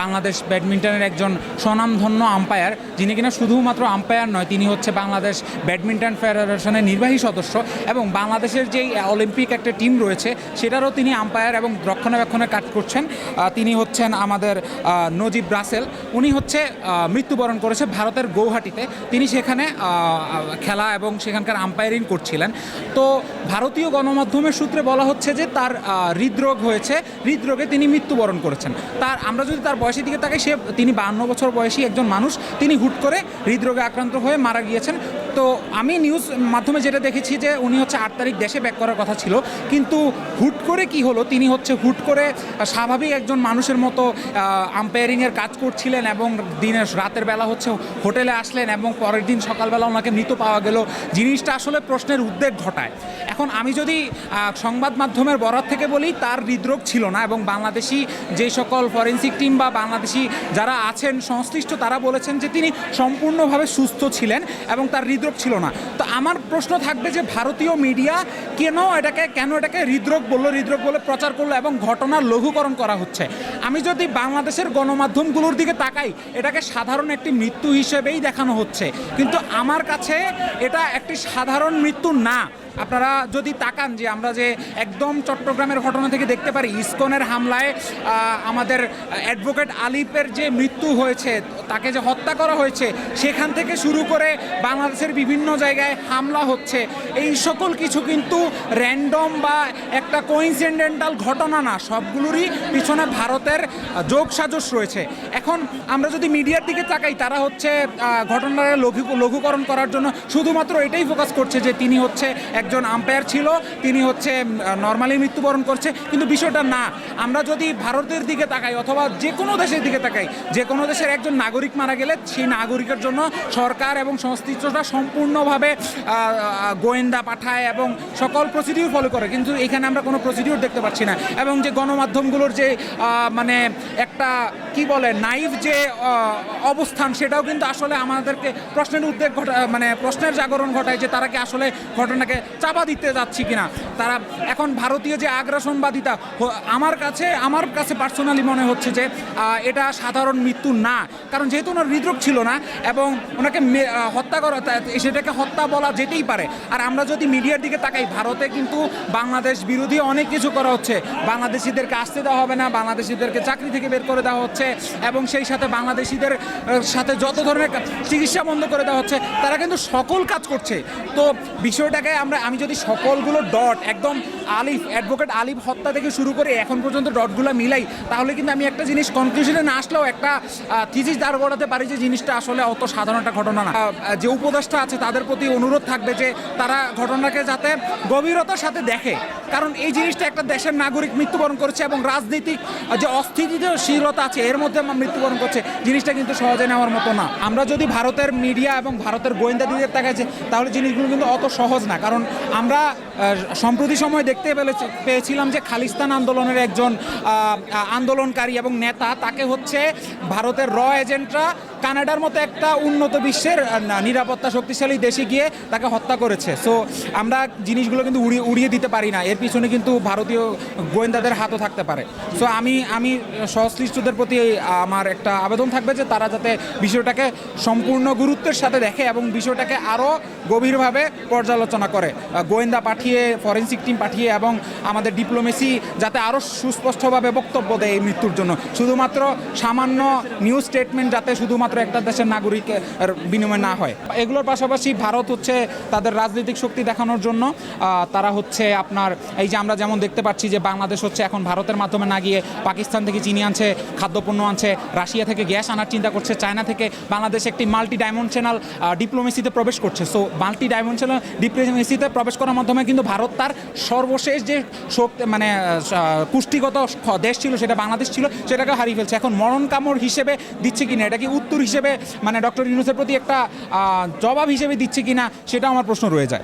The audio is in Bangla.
বাংলাদেশ ব্যাডমিন্টনের একজন স্বনামধন্য আম্পায়ার যিনি কিনা শুধুমাত্র আম্পায়ার নয়, তিনি হচ্ছে বাংলাদেশ ব্যাডমিন্টন ফেডারেশনের নির্বাহী সদস্য এবং বাংলাদেশের যেই অলিম্পিক একটা টিম রয়েছে, সেটারও তিনি আম্পায়ার এবং রক্ষণাবেক্ষণে কাজ করছেন। তিনি হচ্ছেন আমাদের নজিব রাসেল। উনি হচ্ছে মৃত্যুবরণ করেছে ভারতের গৌহাটিতে। তিনি সেখানে খেলা এবং সেখানকার আম্পায়ারিং করছিলেন। তো ভারতীয় গণমাধ্যমের সূত্রে বলা হচ্ছে যে তার হৃদরোগ হয়েছে। হৃদরোগে তিনি মৃত্যুবরণ করেছেন। তার, আমরা যদি তার বয়সের দিকে তাকে সে, তিনি বাহান্ন বছর বয়সী একজন মানুষ। তিনি হুট করে হৃদরোগে আক্রান্ত হয়ে মারা গিয়েছেন। তো আমি নিউজ মাধ্যমে যেটা দেখেছি যে উনি হচ্ছে আট তারিখ দেশে ব্যাক করার কথা ছিল। কিন্তু হুট করে কি হলো? তিনি হচ্ছে হুট করে স্বাভাবিক একজন মানুষের মতো আম্পায়ারিংয়ের কাজ করছিলেন এবং দিনের রাতের বেলা হচ্ছে হোটেলে আসলেন এবং পরের দিন সকালবেলা ওনাকে মৃত পাওয়া গেল। জিনিসটা আসলে প্রশ্নের উদ্বেগ ঘটায়। এখন আমি যদি সংবাদ মাধ্যমের বরাত থেকে বলি, তার হৃদরোগ ছিল না এবং বাংলাদেশি যে সকল ফরেন্সিক টিম বা বাংলাদেশি যারা আছেন, সংশ্লিষ্ট তারা বলেছেন যে তিনি সম্পূর্ণভাবে সুস্থ ছিলেন এবং তার হৃদরোগ ছিল না। তো আমার প্রশ্ন থাকবে যে ভারতীয় মিডিয়া কেন এটাকে কেন এটাকে হৃদরোগ বলল? হৃদরোগ বলে প্রচার করল এবং ঘটনার লঘুকরণ করা হচ্ছে। আমি যদি বাংলাদেশের গণমাধ্যমগুলোর দিকে তাকাই, এটাকে সাধারণ একটি মৃত্যু হিসেবেই দেখানো হচ্ছে। কিন্তু আমার কাছে এটা একটি সাধারণ মৃত্যু না। আপনারা যদি তাকান যে আমরা যে একদম চট্টগ্রামের ঘটনা থেকে দেখতে পারি, ইসকনের হামলায় আমাদের অ্যাডভোকেট আলিফের যে মৃত্যু হয়েছে, তাকে যে হত্যা করা হয়েছে, সেখান থেকে শুরু করে বাংলাদেশের বিভিন্ন জায়গায় হামলা হচ্ছে। এই সকল কিছু কিন্তু র্যান্ডম বা একটা কোইন্সিডেন্টাল ঘটনা না, সবগুলোরই পিছনে ভারতের আহ, যোগ সাজস রয়েছে। এখন আমরা যদি মিডিয়ার দিকে তাকাই তারা হচ্ছে ঘটনার লঘু লঘুকরণ করার জন্য শুধুমাত্র এটাই ফোকাস করছে যে তিনি হচ্ছে একজন আম্পায়ার ছিল তিনি হচ্ছে নর্মালি মৃত্যুবরণ করছে। কিন্তু বিষয়টা না আমরা যদি ভারতের দিকে তাকাই অথবা যে কোনো দেশের দিকে তাকাই যে কোনো দেশের একজন নাগরিক মারা গেলে সেই নাগরিকের জন্য সরকার এবং সংশ্লিষ্টরা সম্পূর্ণভাবে গোয়েন্দা পাঠায় এবং সকল প্রসিডিউর ফলো করে। কিন্তু এখানে আমরা কোনো প্রসিডিউর দেখতে পাচ্ছি না। এবং যে গণমাধ্যমগুলোর যে আহ, মানে একটা, কি বলে নাইভ যে অবস্থান, সেটাও কিন্তু আসলে আমাদেরকে প্রশ্নের উদ্বেগ ঘটা মানে প্রশ্নের জাগরণ ঘটায় যে তারা কি আসলে ঘটনাকে চাপা দিতে যাচ্ছি কিনা। তারা এখন ভারতীয় যে আগ্রাসনবাদিতা আমার কাছে আমার কাছে পার্সোনালি মনে হচ্ছে যে এটা সাধারণ মৃত্যু না। কারণ যেহেতু ওনার হৃদরোগ ছিল না, এবং ওনাকে হত্যা করা সেটাকে হত্যা বলা যেতেই পারে। আর আমরা যদি মিডিয়ার দিকে তাকাই, ভারতে কিন্তু বাংলাদেশ বিরোধী অনেক কিছু করা হচ্ছে। বাংলাদেশিদেরকে আসতে দেওয়া হবে না বাংলাদেশিদেরকে চাকরি থেকে বের করে দেওয়া হচ্ছে এবং সেই সাথে বাংলাদেশিদের সাথে যত ধরনের চিকিৎসা বন্ধ করে দেওয়া হচ্ছে, তারা কিন্তু সকল কাজ করছে। তো বিষয়টাকে আমরা, আমি যদি সকলগুলো ডট, একদম আলিফ, অ্যাডভোকেট আলিফ হত্যা থেকে শুরু করে এখন পর্যন্ত ডটগুলো মিলাই, তাহলে কিন্তু আমি একটা জিনিস কনক্লুশনে না আসলেও একটা থিজিস দাঁড় করাতে পারি যে জিনিসটা আসলে অত সাধারণ একটা ঘটনা না। যে উপদেষ্টা আছে, তাদের প্রতি অনুরোধ থাকবে যে তারা ঘটনাকে যাতে গভীরতার সাথে দেখে। কারণ এই জিনিসটা একটা দেশের নাগরিক মৃত্যুবরণ করছে এবং রাজনৈতিক যে অস্থিতিশীলতা আছে, এর মধ্যে আমরা মৃত্যুবরণ করছে। জিনিসটা কিন্তু সহজে নেওয়ার মতো না। আমরা যদি ভারতের মিডিয়া এবং ভারতের গোয়েন্দা দিকে তাকাইছে তাহলে জিনিসগুলো কিন্তু অত সহজ না। কারণ আমরা সম্প্রতি সময় দেখতে পেয়েছিলাম যে খালিস্তান আন্দোলনের একজন আন্দোলনকারী এবং নেতা, তাকে হচ্ছে ভারতের র এজেন্টরা কানাডার মতো একটা উন্নত বিশ্বের নিরাপত্তা শক্তিশালী দেশে গিয়ে তাকে হত্যা করেছে। সো আমরা জিনিসগুলো কিন্তু উড়িয়ে উড়িয়ে দিতে পারি না। এর পিছনে কিন্তু ভারতীয় গোয়েন্দাদের হাতও থাকতে পারে। সো আমি আমি সংশ্লিষ্টদের প্রতি আমার একটা আবেদন থাকবে যে তারা যাতে বিষয়টাকে সম্পূর্ণ গুরুত্বের সাথে দেখে এবং বিষয়টাকে আরও গভীরভাবে পর্যালোচনা করে। গোয়েন্দা পাঠিয়ে, ফরেন্সিক টিম পাঠিয়ে এবং আমাদের ডিপ্লোমেসি যাতে আরও সুস্পষ্টভাবে বক্তব্য দেয় এই মৃত্যুর জন্য। শুধুমাত্র সামান্য নিউজ স্টেটমেন্ট যাতে শুধুমাত্র একটা দেশের নাগরিকের বিনিময় না হয়। এগুলোর পাশাপাশি ভারত হচ্ছে তাদের রাজনৈতিক শক্তি দেখানোর জন্য তারা হচ্ছে আপনার, এই যে আমরা যেমন দেখতে পাচ্ছি যে বাংলাদেশ হচ্ছে এখন ভারতের মাধ্যমে না গিয়ে পাকিস্তান থেকে চিনি আনছে, খাদ্যপণ্য আনছে, রাশিয়া থেকে গ্যাস আনার চিন্তা করছে, চায়না থেকে বাংলাদেশ একটি মাল্টি ডাইমেনশনাল ডিপ্লোমেসিতে প্রবেশ করছে। সো মাল্টি ডাইমেনশনাল ডিপ্লোমেসিতে প্রবেশ করার মাধ্যমে কিন্তু ভারত তার সর্বশেষ যে শক্তি মানে পুষ্টিগত দেশ ছিল, সেটা বাংলাদেশ ছিল সেটাকে হারিয়ে ফেলছে। এখন মরণ কামড় হিসেবে দিচ্ছে কিনা এটা কি উত্তর হিসেবে মানে ডক্টর ইউনুসের প্রতি একটা জবাব হিসেবে দিচ্ছে কিনা সেটা আমার প্রশ্ন রয়ে যায়।